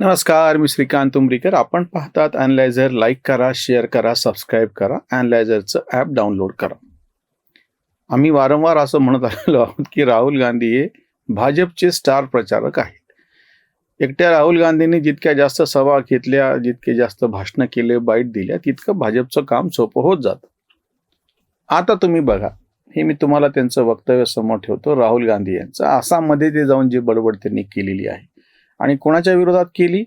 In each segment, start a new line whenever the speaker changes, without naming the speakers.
नमस्कार मी श्रीकांत उमरीकर आपण पाहतात अनलायझर लाईक करा शेअर करा सबस्क्राईब करा अनलायझरचं ॲप डाउनलोड करा. आम्ही वारंवार असं म्हणत आलेलो आहोत की राहुल गांधी हे भाजपचे स्टार प्रचारक आहेत. एकट्या राहुल गांधींनी जितक्या जास्त सभा घेतल्या जितके जास्त भाषणं केले बाईट दिल्या तितकं भाजपचं काम सोपं होत जातं. आता तुम्ही बघा हे मी तुम्हाला त्यांचं वक्तव्य समोर ठेवतो राहुल गांधी यांचं. आसाममध्ये ते जाऊन जी बडबड त्यांनी केलेली आहे आणि कोणाच्या विरोधात केली?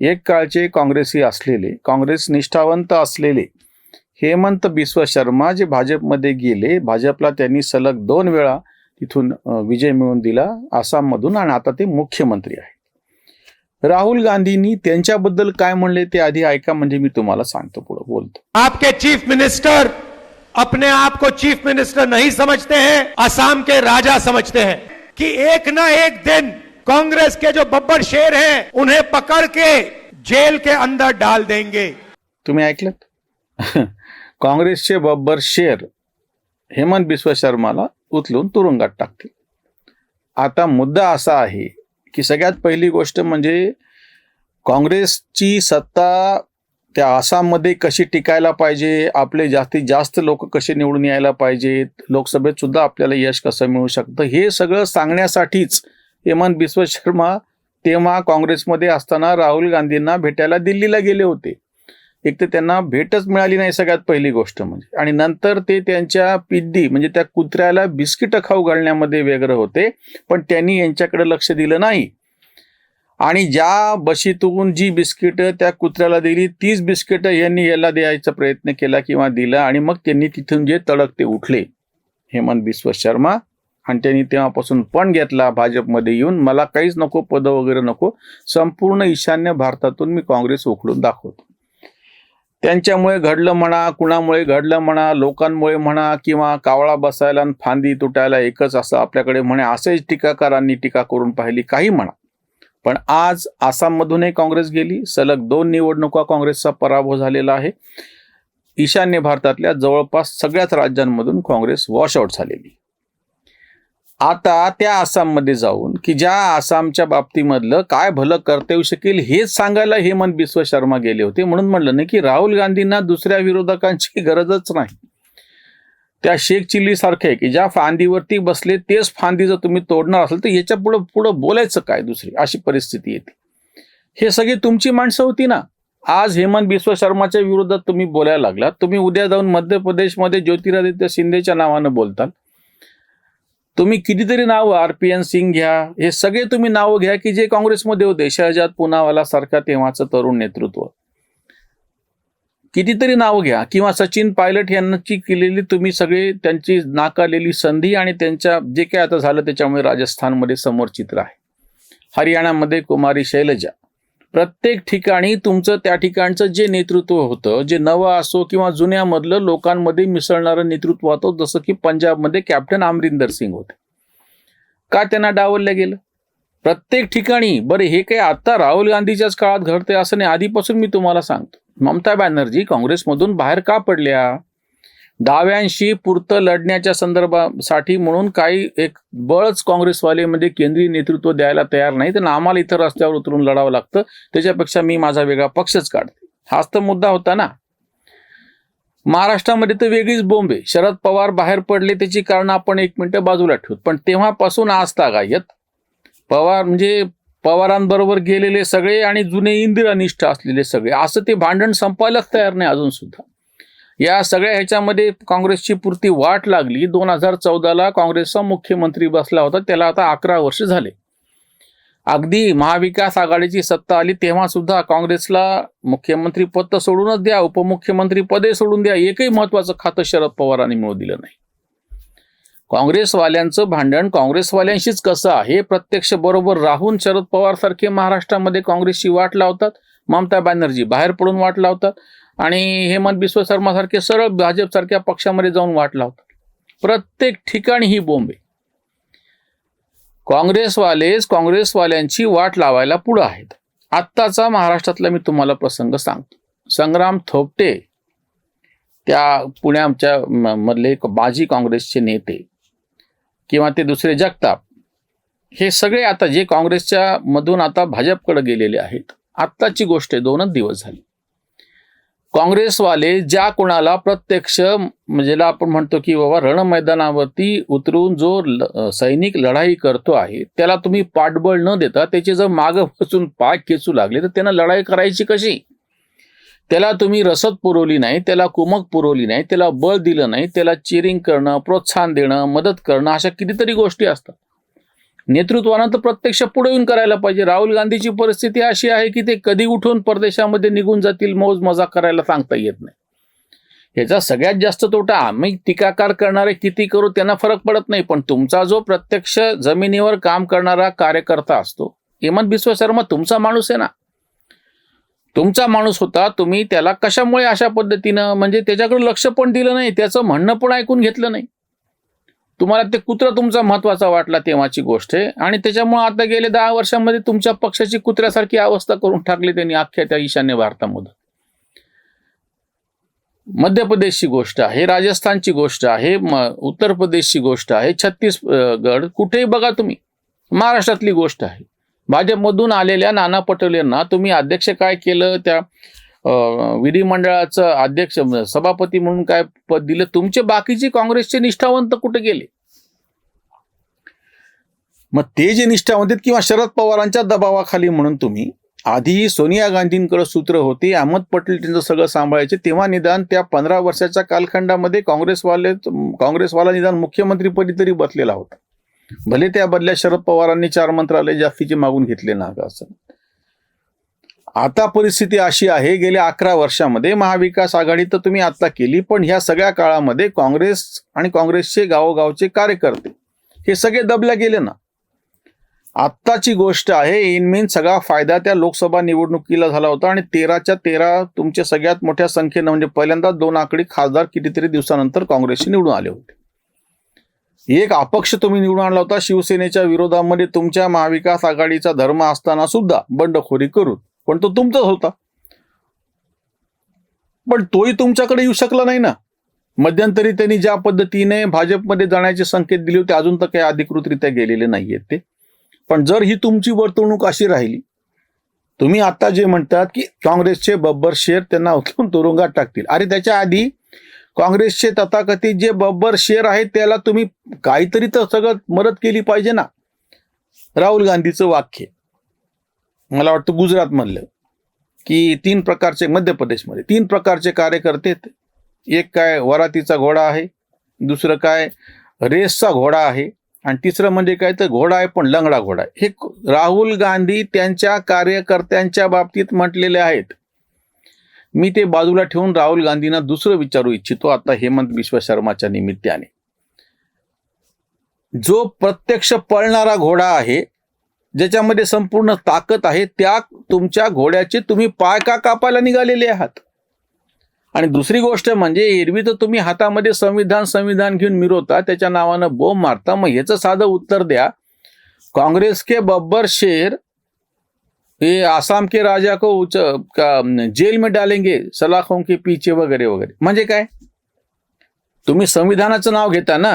एक काळचे काँग्रेसी असलेले काँग्रेस निष्ठावंत असलेले हेमंत बिस्व शर्मा जे भाजपमध्ये गेले भाजपला त्यांनी सलग दोन वेळा तिथून विजय मिळवून दिला आसाममधून आणि आता ते मुख्यमंत्री आहेत. राहुल गांधींनी त्यांच्याबद्दल काय म्हणले ते आधी ऐका म्हणजे मी तुम्हाला सांगतो पुढे बोलतो.
आपके चीफ मिनिस्टर अपने आप को चीफ मिनिस्टर नहीं समझते हैं असम के राजा समझते हैं कि एक ना एक दिन कांग्रेस के जो बब्बर शेर हैं उन्हें पकड़ के जेल के अंदर डाल देंगे।
तुम्ही ऐकलं काँग्रेसचे बब्बर शेर हेमंत बिस्व शर्माला उचलून तुरुंगात टाकतील। आता मुद्दा असा आहे की सगळ्यात पहिली गोष्ट म्हणजे काँग्रेसची सत्ता त्या आसाममध्ये कशी टिकायला पाहिजे आपले जास्तीत जास्त लोक कसे निवडून यायला पाहिजेत लोकसभेत सुद्धा आपल्याला यश कसं मिळू शकतं हे सगळं सांगण्यासाठीच हेमंत बिस्व शर्मा तेव्हा काँग्रेसमध्ये असताना राहुल गांधींना भेटायला दिल्लीला गेले होते. एक तर त्यांना भेटच मिळाली नाही सगळ्यात पहिली गोष्ट म्हणजे. आणि नंतर ते त्यांच्या पिद्दी म्हणजे त्या कुत्र्याला बिस्किटं खाऊ घालण्यामध्ये व्यग्र होते पण त्यांनी यांच्याकडे लक्ष दिलं नाही. आणि ज्या बशीतून जी बिस्किटं त्या कुत्र्याला दिली तीच बिस्किटं यांनी याला द्यायचा प्रयत्न केला किंवा दिला आणि मग त्यांनी तिथून जे तडक ते उठले. हेमंत बिस्व शर्मा आणि त्यांनी तेव्हापासून पण घेतला भाजपमध्ये येऊन. मला काहीच नको पदं वगैरे नको. संपूर्ण ईशान्य भारतातून मी काँग्रेस उखडून दाखवतो. त्यांच्यामुळे घडलं म्हणा कुणामुळे घडलं म्हणा लोकांमुळे म्हणा किंवा कावळा बसायला आणि फांदी तुटायला एकच असं आपल्याकडे म्हणे असेच टीकाकारांनी टीका करून पाहिली काही म्हणा. पण आज आसाममधूनही काँग्रेस गेली. सलग दोन निवडणुका काँग्रेसचा पराभव झालेला आहे. ईशान्य भारतातल्या जवळपास सगळ्याच राज्यांमधून काँग्रेस वॉशआउट झालेली. आता त्या आसाममध्ये जाऊन की ज्या आसामच्या बाबतीमधलं काय भलं करता येऊ शकेल हेच सांगायला हेमंत बिस्व शर्मा गेले होते. म्हणून म्हणलं नाही की राहुल गांधींना दुसऱ्या विरोधकांची गरजच नाही. त्या शेख चिल्ली सारखे की ज्या फांदीवरती बसले तेच फांदी जर तुम्ही तोडणार असाल तर याच्या पुढं पुढं बोलायचं काय दुसरी? अशी परिस्थिती येते. हे सगळी तुमची माणसं होती ना? आज हेमंत बिस्व शर्माच्या विरोधात तुम्ही बोलायला लागलात. तुम्ही उद्या जाऊन मध्य प्रदेशमध्ये ज्योतिरादित्य शिंदेच्या नावानं बोलताल. तुम्ही कितीतरी नावं आर पी एन सिंग घ्या हे सगळे तुम्ही नावं घ्या की जे काँग्रेसमध्ये होते शहजाद पुनावाला सारखा तेव्हाचं तरुण नेतृत्व. कितीतरी नावं घ्या किंवा सचिन पायलट यांची केलेली तुम्ही सगळे त्यांची नाकारलेली संधी आणि त्यांच्या जे काय आता झालं त्याच्यामुळे राजस्थानमध्ये समोर चित्र आहे. हरियाणामध्ये कुमारी शैलजा. प्रत्येक ठिकाणी तुमचं त्या ठिकाणचं जे नेतृत्व होतं जे नवं असो किंवा जुन्यामधलं लोकांमध्ये मिसळणारं नेतृत्व होतं जसं की पंजाबमध्ये कॅप्टन अमरिंदर सिंग होते. का त्यांना डावललं गेलं? प्रत्येक ठिकाणी बरं हे काही आता राहुल गांधीच्याच काळात घडते असं नाही आधीपासून मी तुम्हाला सांगतो. ममता बॅनर्जी काँग्रेसमधून बाहेर का पडल्या? डाव्यांशी पुरतं लढण्याच्या संदर्भासाठी म्हणून काही एक बळच काँग्रेसवाले म्हणजे केंद्रीय नेतृत्व द्यायला तयार नाही. तर आम्हाला इथं रस्त्यावर उतरून लढावं लागतं. त्याच्यापेक्षा मी माझा वेगळा पक्षच काढते. हाच तर मुद्दा होता ना. महाराष्ट्रामध्ये तर वेगळीच बोंबे. शरद पवार बाहेर पडले त्याची कारण आपण एक मिनिटं बाजूला ठेवतो पण तेव्हापासून आज तागायत पवार म्हणजे पवारांबरोबर गेलेले सगळे आणि जुने इंदिरानिष्ठ असलेले सगळे. असं ते भांडण संपायलाच तयार नाही अजून सुद्धा. या सगळ्या ह्याच्यामध्ये काँग्रेसची पुरती वाट लागली. दोन हजार चौदाला काँग्रेसचा मुख्यमंत्री बसला होता. त्याला आता अकरा वर्ष झाले. अगदी महाविकास आघाडीची सत्ता आली तेव्हा सुद्धा काँग्रेसला मुख्यमंत्री पद तर सोडूनच द्या उपमुख्यमंत्री पदे सोडून द्या एकही महत्वाचं खातं शरद पवारांनी मिळू दिलं नाही. काँग्रेसवाल्यांचं भांडण काँग्रेसवाल्यांशीच कसं आहे? प्रत्यक्ष बरोबर राहून शरद पवार सारखे महाराष्ट्रामध्ये काँग्रेसची वाट लावतात. ममता बॅनर्जी बाहेर पडून वाट लावतात. आणि हेमंत बिस्व शर्मा सारखे सरळ भाजपसारख्या पक्षामध्ये जाऊन वाट लावतात. प्रत्येक ठिकाणी ही बोंबे. काँग्रेसवालेच काँग्रेसवाल्यांची वाट लावायला पुढं आहेत. आत्ताचा महाराष्ट्रातला मी तुम्हाला प्रसंग सांगतो. संग्राम थोपटे त्या पुण्याच्या मधले माजी काँग्रेसचे नेते किंवा ते दुसरे जगताप हे सगळे आता जे काँग्रेसच्या मधून आता भाजपकडे गेलेले आहेत. आत्ताची गोष्ट आहे दोनच दिवस झाली. काँग्रेसवाले ज्या कोणाला प्रत्यक्ष म्हणजे ज्याला आपण म्हणतो की बाबा रण मैदानावरती उतरून जो ल- सैनिक लढाई करतो आहे त्याला तुम्ही पाठबळ न देता त्याचे जर मागं बसून पाय खेचू लागले तर त्यांना लढाई करायची कशी? त्याला तुम्ही रसद पुरवली नाही त्याला कुमक पुरवली नाही त्याला बळ दिलं नाही त्याला चिरिंग करणं प्रोत्साहन देणं मदत करणं अशा कितीतरी गोष्टी असतात. नेतृत्वानं तर प्रत्यक्ष पुढे येऊन करायला पाहिजे. राहुल गांधीची परिस्थिती अशी आहे की ते कधी उठून परदेशामध्ये निघून जातील मौज मजा करायला सांगता येत नाही. ह्याचा सगळ्यात जास्त तोटा आम्ही टीकाकार करणारे किती करू त्यांना फरक पडत नाही पण तुमचा जो प्रत्यक्ष जमिनीवर काम करणारा कार्यकर्ता असतो हेमंत बिस्व शर्मा तुमचा माणूस आहे ना. तुमचा माणूस होता तुम्ही त्याला कशामुळे अशा पद्धतीनं म्हणजे त्याच्याकडे लक्ष पण दिलं नाही त्याचं म्हणणं पण ऐकून घेतलं नाही. तुम्हाला ते कुत्रा तुमचा महत्त्वाचा वाटला तेव्हाची गोष्ट आहे. आणि त्याच्यामुळे आता गेले दहा वर्षांमध्ये तुमच्या पक्षाची कुत्र्यासारखी अवस्था करून टाकली त्यांनी अख्ख्या त्या ईशान्य भारतामध्ये मध्य प्रदेशची गोष्ट आहे राजस्थानची गोष्ट आहे उत्तर प्रदेशची गोष्ट आहे छत्तीसगड कुठेही बघा तुम्ही महाराष्ट्रातली गोष्ट आहे. भाजपमधून आलेल्या नाना पटोलेंना तुम्ही अध्यक्ष काय केलं त्या विधिमंडळाचं अध्यक्ष सभापती म्हणून काय पद दिलं तुमचे बाकीचे काँग्रेसचे निष्ठावंत कुठे गेले? मग ते जे निष्ठावंत किंवा शरद पवारांच्या दबावाखाली म्हणून तुम्ही आधी सोनिया गांधींकडे सूत्र होते अहमद पटेल त्यांचं सगळं सांभाळायचे तेव्हा निदान त्या पंधरा वर्षाच्या कालखंडामध्ये काँग्रेसवाले काँग्रेसवाला निदान मुख्यमंत्रीपदी तरी बसलेला होता. भले त्या बदल्या शरद पवारांनी चार मंत्रालय जास्तीचे मागून घेतले ना का असं. आता परिस्थिती अशी आहे गेल्या अकरा वर्षामध्ये महाविकास आघाडी तर तुम्ही आता केली पण ह्या सगळ्या काळामध्ये काँग्रेस आणि काँग्रेसचे गावोगावचे कार्यकर्ते हे सगळे दबल्या गेले ना. आत्ताची गोष्ट आहे इनमेन सगळा फायदा त्या लोकसभा निवडणुकीला झाला होता आणि तेराच्या तेरा तुमच्या सगळ्यात मोठ्या संख्येनं म्हणजे पहिल्यांदा दोन आकडे खासदार कितीतरी दिवसानंतर काँग्रेसचे निवडून आले होते. एक अपक्ष तुम्ही निवडून आणला होता शिवसेनेच्या विरोधामध्ये तुमच्या महाविकास आघाडीचा धर्म असताना सुद्धा बंडखोरी करून पण तो तुमचाच होता. पण तोही तुमच्याकडे येऊ शकला नाही ना. मध्यंतरी त्यांनी ज्या पद्धतीने भाजपमध्ये जाण्याचे संकेत दिले होते अजून तर काही अधिकृतरित्या गेलेले नाहीयेत ते. पण जर ही तुमची वर्तवणूक अशी राहिली तुम्ही आता जे म्हणतात की काँग्रेसचे बब्बर शेर त्यांना उचलून तुरुंगात टाकतील. अरे त्याच्या आधी काँग्रेसचे तथाकथित जे बब्बर शेर आहेत त्याला तुम्ही काहीतरी तर सगळं मदत केली पाहिजे ना. राहुल गांधीचं वाक्य. मला वाटतं गुजरात मधलं की तीन प्रकारचे मध्य प्रदेशमध्ये तीन प्रकारचे कार्यकर्ते एक काय वरातीचा घोडा आहे दुसरं काय रेसचा घोडा आहे आणि तिसरं म्हणजे काय तर घोडा आहे पण लंगडा घोडा आहे. हे राहुल गांधी त्यांच्या कार्यकर्त्यांच्या बाबतीत म्हटलेले आहेत. मी ते बाजूला ठेवून राहुल गांधींना दुसरं विचारू इच्छितो आता हेमंत विश्व शर्माच्या निमित्ताने. जो प्रत्यक्ष पळणारा घोडा आहे ज्याच्यामध्ये संपूर्ण ताकद आहे त्या तुमच्या घोड्याचे तुम्ही पाय का कापायला निघालेले आहात? आणि दुसरी गोष्ट म्हणजे एरवी तर तुम्ही हातामध्ये संविधान संविधान घेऊन मिरवता त्याच्या नावानं बोंब मारता मग ह्याचं साधं उत्तर द्या. काँग्रेस के बब्बर शेर हे आसाम के राजा को उच जेल में डालेंगे सलाखों के पीछे वगैरे वगैरे. म्हणजे काय? तुम्ही संविधानाचं नाव घेता ना?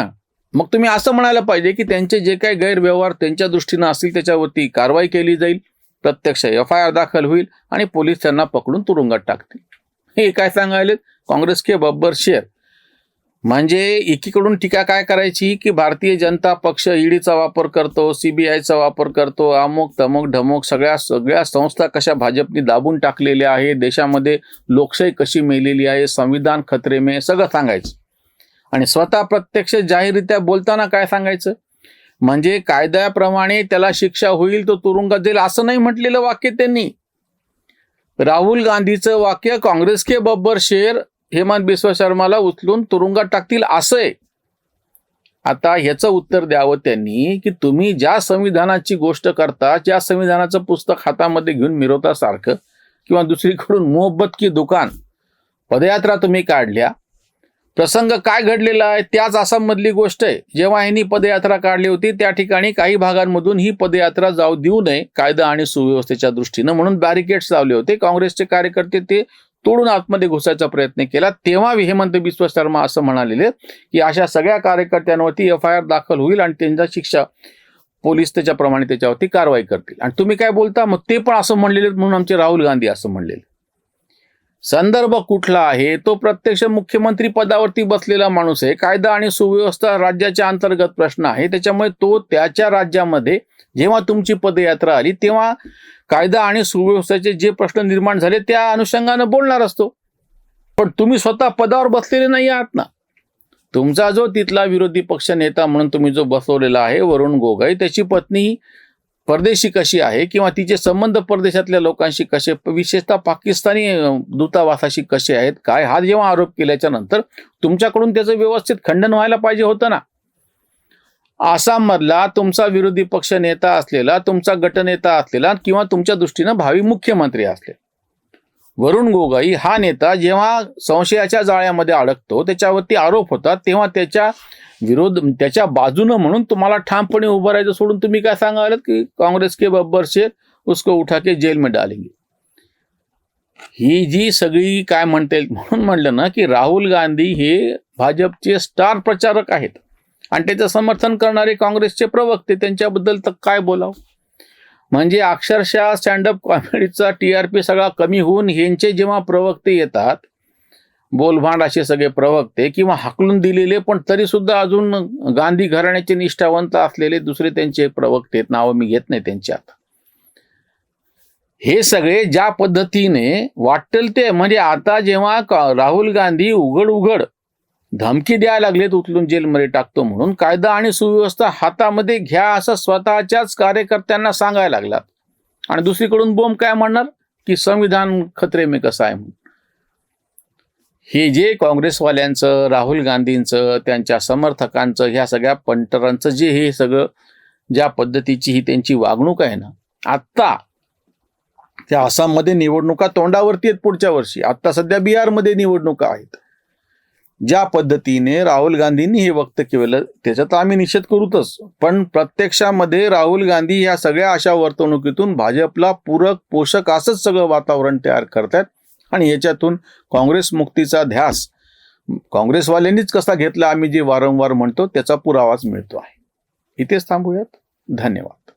मग तुम्ही असं म्हणायला पाहिजे की त्यांचे जे काही गैरव्यवहार त्यांच्या दृष्टीनं असतील त्याच्यावरती कारवाई केली जाईल प्रत्यक्ष एफ आय आर दाखल होईल आणि पोलीस त्यांना पकडून तुरुंगात टाकतील. हे काय सांगायले काँग्रेस के बब्बर शेर. म्हणजे एकीकडून टीका काय करायची की भारतीय जनता पक्ष ईडीचा वापर करतो सीबीआयचा वापर करतो अमुक तमुक ढमुक सगळ्या सगळ्या संस्था कशा भाजपने दाबून टाकलेल्या आहे देशामध्ये लोकशाही कशी मेलेली आहे संविधान खतरेमे सगळं सांगायचं. आणि स्वतः प्रत्यक्ष जाहीररित्या बोलताना काय सांगायचं? म्हणजे कायद्याप्रमाणे त्याला शिक्षा होईल तो तुरुंगात जाईल असं नाही म्हटलेलं वाक्य त्यांनी. राहुल गांधीचं वाक्य काँग्रेस के बब्बर शेर हेमंत बिस्व शर्माला उचलून तुरुंगात टाकतील असं आहे. आता ह्याचं उत्तर द्यावं त्यांनी की तुम्ही ज्या संविधानाची गोष्ट करता ज्या संविधानाचं पुस्तक हातामध्ये घेऊन मिरवता सारखं किंवा दुसरीकडून मोहब्बत की दुकान पदयात्रा तुम्ही काढल्या प्रसंग काय घडलेला आहे त्याच आसाममधली गोष्ट आहे. जेव्हा यांनी पदयात्रा काढली होती त्या ठिकाणी काही भागांमधून ही पदयात्रा जाऊ देऊ नये कायदा आणि सुव्यवस्थेच्या दृष्टीनं म्हणून बॅरिकेड्स लावले होते. काँग्रेसचे कार्यकर्ते ते तोडून आतमध्ये घुसायचा प्रयत्न केला. तेव्हा हेमंत बिस्व शर्मा असं म्हणालेले की अशा सगळ्या कार्यकर्त्यांवरती एफ आय आर दाखल होईल आणि त्यांच्या शिक्षा पोलीस त्याच्याप्रमाणे त्याच्यावरती कारवाई करतील. आणि तुम्ही काय बोलता? मग ते पण असं म्हणलेले म्हणून आमचे राहुल गांधी असं म्हणलेले. संदर्भ कुठला आहे? तो प्रत्यक्ष मुख्यमंत्री पदावरती बसलेला माणूस आहे. कायदा आणि सुव्यवस्था राज्याच्या अंतर्गत प्रश्न आहे. त्याच्यामुळे तो त्याच्या राज्यामध्ये जेव्हा तुमची पदयात्रा आली तेव्हा कायदा आणि सुव्यवस्थेचे जे प्रश्न निर्माण झाले त्या अनुषंगानं बोलणार असतो. पण तुम्ही स्वतः पदावर बसलेले नाही आहात ना. तुमचा जो तिथला विरोधी पक्ष नेता म्हणून तुम्ही जो बसवलेला आहे वरुण गोगाई त्याची पत्नी परदेशी कशी आहे किंवा तिचे संबंध परदेशातल्या लोकांशी कसे विशेषतः पाकिस्तानी दूतावासाशी कसे आहेत काय हा जेव्हा आरोप केल्याच्यानंतर तुमच्याकडून त्याचं व्यवस्थित खंडन व्हायला पाहिजे होतं ना? आसाममधला तुमचा विरोधी पक्ष नेता असलेला तुमचा गटनेता असलेला किंवा तुमच्या दृष्टीनं भावी मुख्यमंत्री असले. वरुण गोगाई हा नेता जेव्हा संशयाच्या जाळ्यामध्ये अडकतो त्याच्यावरती आरोप होतात तेव्हा त्याच्या विरोध त्याच्या बाजूनं म्हणून तुम्हाला ठामपणे उभं राहायचं सोडून तुम्ही काय सांगाल की काँग्रेस के बब्बर शेर उसको उठा के जेल में डालेंगे? ही जी सगळी काय म्हणता येईल म्हणून म्हणलं ना की राहुल गांधी हे भाजपचे स्टार प्रचारक आहेत. आणि त्याचं समर्थन करणारे काँग्रेसचे प्रवक्ते त्यांच्याबद्दल तर काय बोलावं? म्हणजे अक्षरशः स्टँडअप कॉमेडीचा टी आर पी सगळा कमी होऊन ह्यांचे जेव्हा प्रवक्ते येतात बोलभांड असे सगळे प्रवक्ते किंवा हाकलून दिलेले पण तरी सुद्धा अजून गांधी घराण्याचे निष्ठावंत असलेले दुसरे त्यांचे प्रवक्ते आहेत. नावं मी घेत नाही त्यांच्यात. आता हे सगळे ज्या पद्धतीने वाटेल ते म्हणजे आता जेव्हा राहुल गांधी उघड उघड धमकी द्यायला लागलेत उचलून जेलमध्ये टाकतो म्हणून कायदा आणि सुव्यवस्था हातामध्ये घ्या असं स्वतःच्याच कार्यकर्त्यांना सांगायला लागलात. आणि दुसरीकडून बोंब काय म्हणणार की संविधान खतरे मी कसं आहे म्हणून. हे जे काँग्रेसवाल्यांचं राहुल गांधींचं त्यांच्या समर्थकांचं ह्या सगळ्या पंटरांचं जे हे सगळं ज्या पद्धतीची ही त्यांची वागणूक आहे ना आत्ता त्या आसाममध्ये निवडणुका तोंडावरती आहेत पुढच्या वर्षी. आत्ता सध्या बिहारमध्ये निवडणुका आहेत. ज्या पद्धतीने राहुल गांधींनी हे वक्त केलं त्याचा तर आम्ही निषेध करूतच. पण प्रत्यक्षामध्ये राहुल गांधी या सगळ्या अशा वर्तणुकीतून भाजपला पूरक पोषक असंच सगळं वातावरण तयार करतायत. आणि याच्यातून काँग्रेस मुक्तीचा ध्यास. काँग्रेसवाल्यांनीच कसा घेतला आम्ही जे वारंवार म्हणतो त्याचा पुरावाच मिळतो आहे. इथेच थांबूयात. धन्यवाद.